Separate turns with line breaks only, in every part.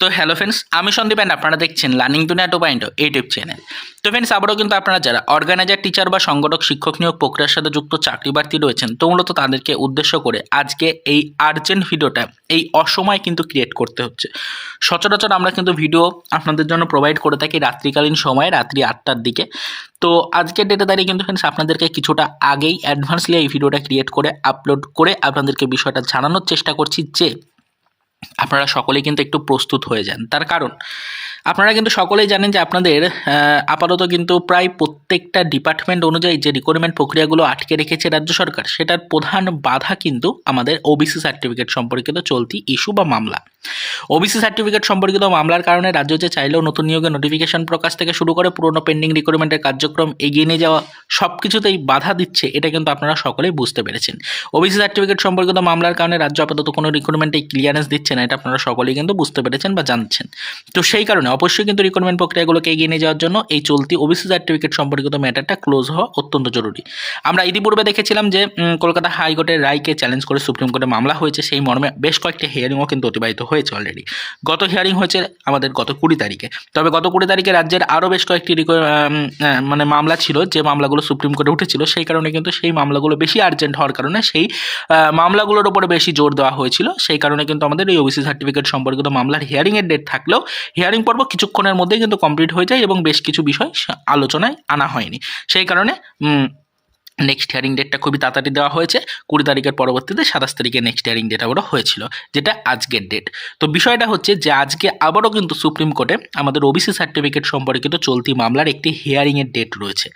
তো hello friends আমি Sandeep and আপনারা দেখছেন learning Duniya two point YouTube channel তো ফ্রেন্ডস আবারও কিন্তু আপনারা যারা অর্গানাইজার টিচার বা সংগঠক, শিক্ষক নিয়োগ প্রক্রিয়ার সাথে যুক্ত চাকরি প্রার্থী রয়েছেন, তো মূলত তাদেরকে উদ্দেশ্য করে আজকে এই আর্জেন্ট ভিডিওটা, এই অসময় কিন্তু ক্রিয়েট করতে হচ্ছে। সচরাচর আমরা কিন্তু ভিডিও আপনাদের জন্য প্রোভাইড করে থাকি রাত্রিকালীন সময়ে, রাত্রি আটটার দিকে। তো আজকের ডেটে দাঁড়িয়ে কিন্তু ফ্রেন্ডস আপনাদেরকে কিছুটা আগেই অ্যাডভান্সলি এই ভিডিওটা ক্রিয়েট করে আপলোড করে আপনাদেরকে বিষয়টা জানানোর চেষ্টা করছি যে আপনারা সকলেই কিন্তু একটু প্রস্তুত হয়ে যান। তার কারণ, আপনারা কিন্তু সকলেই জানেন যে আপনাদের আপাতত কিন্তু প্রায় প্রত্যেকটা ডিপার্টমেন্ট অনুযায়ী যে রিক্রুটমেন্ট প্রক্রিয়াগুলো আটকে রেখেছে রাজ্য সরকার, সেটার প্রধান বাধা কিন্তু আমাদের ওবিসি সার্টিফিকেট সম্পর্কিত চলতি ইস্যু বা মামলা। ওবিসি সার্টিফিকেট সম্পর্কিত মামলার কারণে রাজ্য যে চাইলেও নতুন নিয়োগের নোটিফিকেশন প্রকাশ থেকে শুরু করে পুরনো পেন্ডিং রিক্রুটমেন্টের কার্যক্রম এগিয়ে নিয়ে যাওয়া সব কিছুতেই বাধা দিচ্ছে, এটা কিন্তু আপনারা সকলেই বুঝতে পেরেছেন। ওবিসি সার্টিফিকেট সম্পর্কিত মামলার কারণে রাজ্য আপাতত কোনো রিক্রুটমেন্টে ক্লিয়ারেন্স দিচ্ছে না এটা আপনারা সকলেই কিন্তু বুঝতে পেরেছেন বা জানছেন। তো সেই কারণে অবশ্যই কিন্তু রিক্রুটমেন্ট প্রক্রিয়াগুলোকে এগিয়ে নিয়ে যাওয়ার জন্য এই চলতি ওবিসি সার্টিফিকেট সম্পর্কিত ম্যাটারটা ক্লোজ হওয়া অত্যন্ত জরুরি। আমরা ইতিপূর্বে দেখেছিলাম যে কলকাতা হাইকোর্টের রায়কে চ্যালেঞ্জ করে সুপ্রিম কোর্টে মামলা হয়েছে। সেই মর্মে বেশ কয়েকটি হিয়ারিংও কিন্তু অতিবাহিত হয়েছে অলরেডি গত হিয়ারিং হয়েছে আমাদের গত কুড়ি তারিখে। তবে গত কুড়ি তারিখে রাজ্যের আরও বেশ কয়েকটি মানে মামলা ছিল, যে মামলাগুলো সুপ্রিম কোর্টে উঠেছিল, সেই কারণে কিন্তু সেই মামলাগুলো বেশি আর্জেন্ট হওয়ার কারণে সেই মামলাগুলোর উপরে বেশি জোর দেওয়া হয়েছিল। সেই কারণে কিন্তু আমাদের এই ওবিসি সার্টিফিকেট সম্পর্কিত মামলার হিয়ারিংয়ের ডেট থাকলেও হিয়ারিং পর্ব কিছুক্ষণের মধ্যেই কিন্তু কমপ্লিট হয়ে যায় এবং বেশ কিছু বিষয় আলোচনায় আনা হয়নি। সেই কারণে নেক্সট হিয়ারিং ডেটটা খুবই তাড়াতাড়ি দেওয়া হয়েছে। কুড়ি তারিখের পরবর্তীতে সাতাশ তারিখে নেক্সট হিয়ারিং ডেট আবারও হয়েছিল, যেটা আজকের ডেট তো বিষয়টা হচ্ছে যে, আজকে আবারও কিন্তু সুপ্রিম কোর্টে আমাদের ওবিসি সার্টিফিকেট সম্পর্কিত চলতি মামলার একটি হিয়ারিংয়ের ডেট রয়েছে।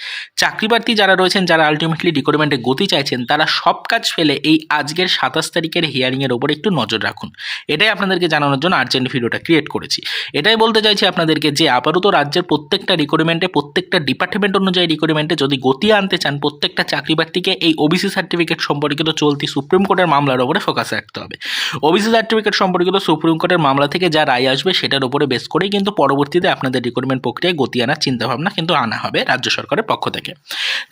চাকরিপ্রার্থী যারা রয়েছেন, যারা আলটিমেটলি রিক্রুটমেন্টে গতি চাইছেন, তারা সব কাজ ফেলে এই আজকের সাতাশ তারিখের হিয়ারিংয়ের ওপর একটু নজর রাখুন। এটাই আপনাদেরকে জানানোর জন্য আর্জেন্ট ভিডিওটা ক্রিয়েট করেছি। এটাই বলতে চাইছি আপনাদেরকে যে, আপাতত রাজ্যের প্রত্যেকটা রিক্রুটমেন্টে প্রত্যেকটা ডিপার্টমেন্ট অনুযায়ী রিক্রুটমেন্টে যদি গতি আনতে চান, প্রত্যেকটা চাকরি প্রার্থীকে এই ওবিসি সার্টিফিকেট সম্পর্কিত চলতি সুপ্রিম কোর্টের মামলার উপরে ফোকাস রাখতে হবে। ওবিসি সার্টিফিকেট সম্পর্কিত সুপ্রিম কোর্টের মামলা থেকে যা রায় আসবে সেটার উপরে বেস করেই কিন্তু পরবর্তীতে আপনাদের রিক্রুটমেন্ট প্রক্রিয়ায় গতি আনার চিন্তাভাবনা কিন্তু আনা হবে রাজ্য সরকারের পক্ষ থেকে।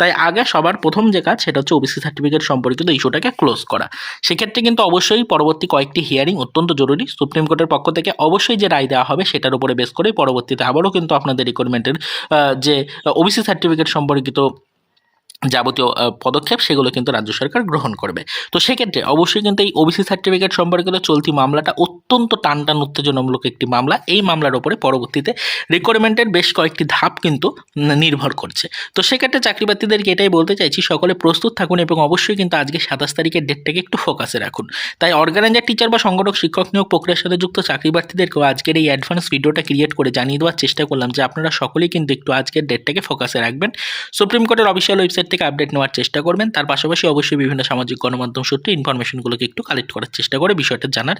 তাই আগে সবার প্রথম যে কাজ সেটা হচ্ছে ওবিসি সার্টিফিকেট সম্পর্কিত ইস্যুটাকে ক্লোজ করা। সেক্ষেত্রে কিন্তু অবশ্যই পরবর্তী কয়েকটি হিয়ারিং অত্যন্ত জরুরি। সুপ্রিম কোর্টের পক্ষ থেকে অবশ্যই যে রায় দেওয়া হবে সেটার উপরে বেস করে পরবর্তীতে আবারও কিন্তু আপনাদের রিক্রুটমেন্টের যে ওবিসি সার্টিফিকেট সম্পর্কিত যাবতীয় পদক্ষেপ সেগুলো কিন্তু রাজ্য সরকার গ্রহণ করবে। তো সেক্ষেত্রে অবশ্যই কিন্তু এই ওবিসি সার্টিফিকেট সম্পর্কিত চলতি মামলাটা অত্যন্ত টান টান উত্তেজনামূলক একটি মামলা। এই মামলার উপরে পরবর্তীতে রিকোয়ারমেন্টের বেশ কয়েকটি ধাপ কিন্তু নির্ভর করছে। তো সেক্ষেত্রে চাকরি প্রার্থীদেরকে এটাই বলতে চাইছি, সকলে প্রস্তুত থাকুন এবং অবশ্যই কিন্তু আজকে সাতাশ তারিখের ডেটটাকে একটু ফোকাসে রাখুন। তাই অর্গানাইজার টিচার বা সংগঠক, শিক্ষক নিয়োগ প্রক্রিয়ার সাথে যুক্ত চাকরি প্রার্থীদেরকেও আজকের এই অ্যাডভান্স ভিডিওটা ক্রিয়েট করে জানিয়ে দেওয়ার চেষ্টা করলাম যে আপনারা সকলেই কিন্তু একটু আজকের ডেটটাকে ফোকাসে রাখবেন। সুপ্রিম কোর্টের অফিসিয়াল ওয়েবসাইট থেকে আপডেট নেওয়ার চেষ্টা করবেন। তার পাশাপাশি অবশ্যই বিভিন্ন সামাজিক গণমাধ্যম সূত্রে ইনফরমেশনগুলোকে একটু কালেক্ট করার চেষ্টা করে বিষয়টা জানার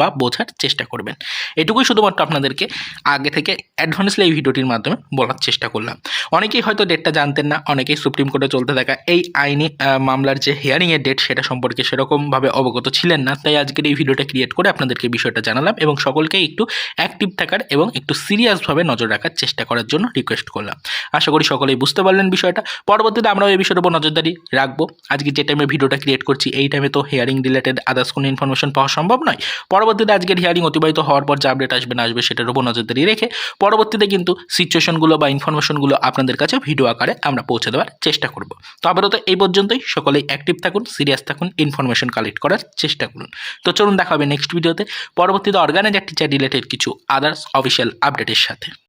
বা বোঝার চেষ্টা করবেন। এটুকুই শুধুমাত্র আপনাদেরকে আগে থেকে অ্যাডভান্সলি এই ভিডিওটির মাধ্যমে বলার চেষ্টা করলাম। অনেকেই হয়তো ডেটটা জানতেন না, অনেকেই সুপ্রিম কোর্টে চলতে থাকা এই আইনি মামলার যে হিয়ারিংয়ের ডেট সেটা সম্পর্কে সেরকমভাবে অবগত ছিলেন না, তাই আজকের এই ভিডিওটা ক্রিয়েট করে আপনাদেরকে বিষয়টা জানালাম এবং সকলকে একটু অ্যাক্টিভ থাকার এবং একটু সিরিয়াসভাবে নজর রাখার চেষ্টা করার জন্য রিকোয়েস্ট করলাম। আশা করি সকলেই বুঝতে পারলেন বিষয়টা। পরবর্তীতে আমরাও এই বিষয়ের উপর নজরদারি রাখব। আজকে যে টাইমে ভিডিওটা ক্রিয়েট করছি, এই টাইমে তো হিয়ারিং রিলেটেড আদার্স কোনো ইনফরমেশন পাওয়া সম্ভব নয়। পরবর্তীতে আজকের হিয়ারিং অতিবাহিত হওয়ার পর যে আপডেট আসবে না আসবে সেটার উপর নজরদারি রেখে পরবর্তীতে কিন্তু সিচুয়েশনগুলো বা ইনফরমেশনগুলো আপনাদের কাছে ভিডিও আকারে আমরা পৌঁছে দেওয়ার চেষ্টা করব। তো আপাতত এই পর্যন্তই। সকলেই অ্যাক্টিভ থাকুন সিরিয়াস থাকুন ইনফরমেশন কালেক্ট করার চেষ্টা করুন। তো চলুন দেখা হবে নেক্সট ভিডিওতে পরবর্তীতে অর্গানাইজ টিচার রিলেটেড কিছু আদার্স অফিসিয়াল আপডেটের সাথে।